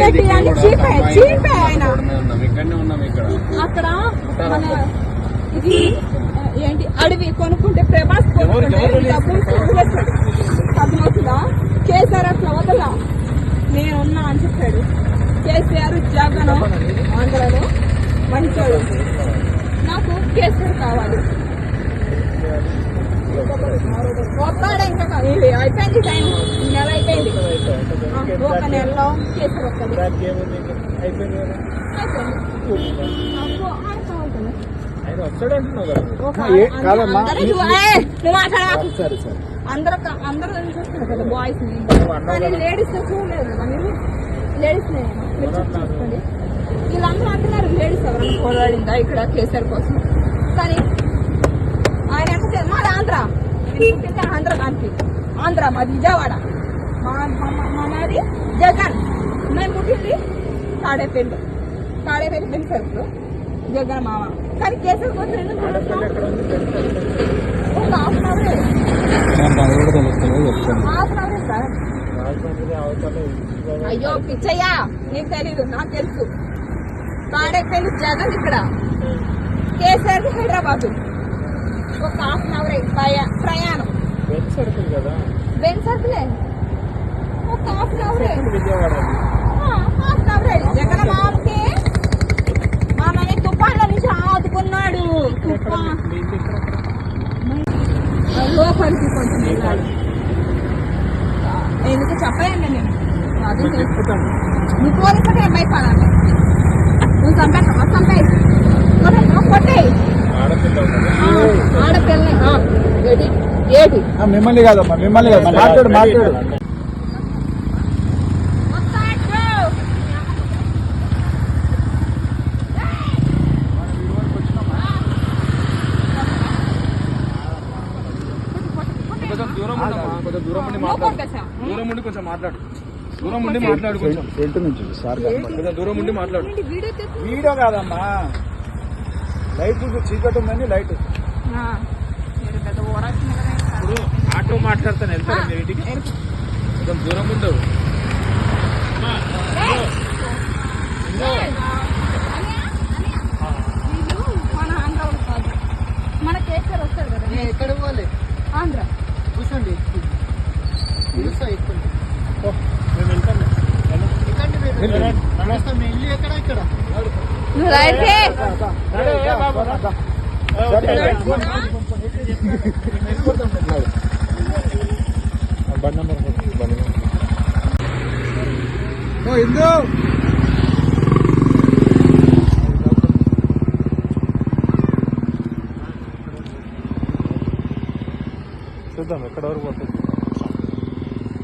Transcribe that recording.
రెడ్డి అని చీపే చీపే ఆయన. ఇక్కడనే ఉన్నాం ఇక్కడ అక్కడ. మన ఇది ఏంటి అడవి కొనుక్కుంటే ప్రభాస్ కొనుక్కుంటే కేసీఆర్ అట్లా వదలా? నేనున్నా అని చెప్పాడు. కేసీఆర్ జగన్ ఆంధ్రలో మంచోడు. నాకు కేసీఆర్ కావాలి. అయిపోయింది టైం. ఒక నెలలో కదా అందరూ- అందరూ బాయ్స్. లేడీస్ చూడలేదు మీరు లేడీస్ వీళ్ళందరూ అంటున్నారు లేడీస్ ఎవరైనా పోరాడిందా ఇక్కడ కేసీఆర్ కోసం? కానీ ఆయన ఎంత మాది ఆంధ్ర. ఆంధ్ర దానికి ఆంధ్ర మాది విజయవాడ. మా మా- మా నాది జగన్ మేము పుట్టింది తాడేపల్లి తాడేపల్లి పెంచారు జగన్ మామ కానీ కేసీఆర్ కోసం? ఒక half an hour half an hour sir. అయ్యో పిచ్చయ్యా నీకు తెలీదు నాకు తెలుసు తాడేపల్లి జగన్ ఇక్కడ కేసీఆర్ హైదరాబాద్ ఒక హాఫ్ అన్ అవర్ ప్రయాణం బెంచ్ సర్కిల్ కదా బెన్ సర్కిలే ఒక half an hour. Half an hour Jagan మామకి మామని తుఫాన్ల నుంచి ఆదుకున్నాడు? లోపలికి కొంచెం ఎందుకు నేను? అది తెలుసు. చెప్తాను. నీ పోలీసులకే భయపడాలి నువ్వు చంపేస్తావా? ఆడపిల్ల ఉంది. ఆడపిల్లని. మిమ్మల్ని కాదమ్మా మిమ్మల్ని కాదు. మాట్లాడు మాట్లాడు. దూరం కొంచెం దూరం ఉండి మాట్లాడు. దూరం ఉండి కొంచెం మాట్లాడు. దూరం ఉండి మాట్లాడు కొంచెం. ఫ్రంట్ నుంచి? సార్ కొంచెం దూరం ఉండి మాట్లాడు వీడియో కాదమ్మా. లైట్ చీకటి ఉందని లైట్. ఇప్పుడు ఆటో మాట్లాడతాను వెళ్తాను మీరు ఇంటికి. కొంచెం దూరం ఉండు మన కేసీఆర్ వస్తాడు కదా. ఎక్కడ పోలే ఆంధ్ర. కూర్చోండి. బండి నెంబర్ బండి నెంబర్. ఓ చూద్దాం ఎక్కడ వరకు పోతుంది.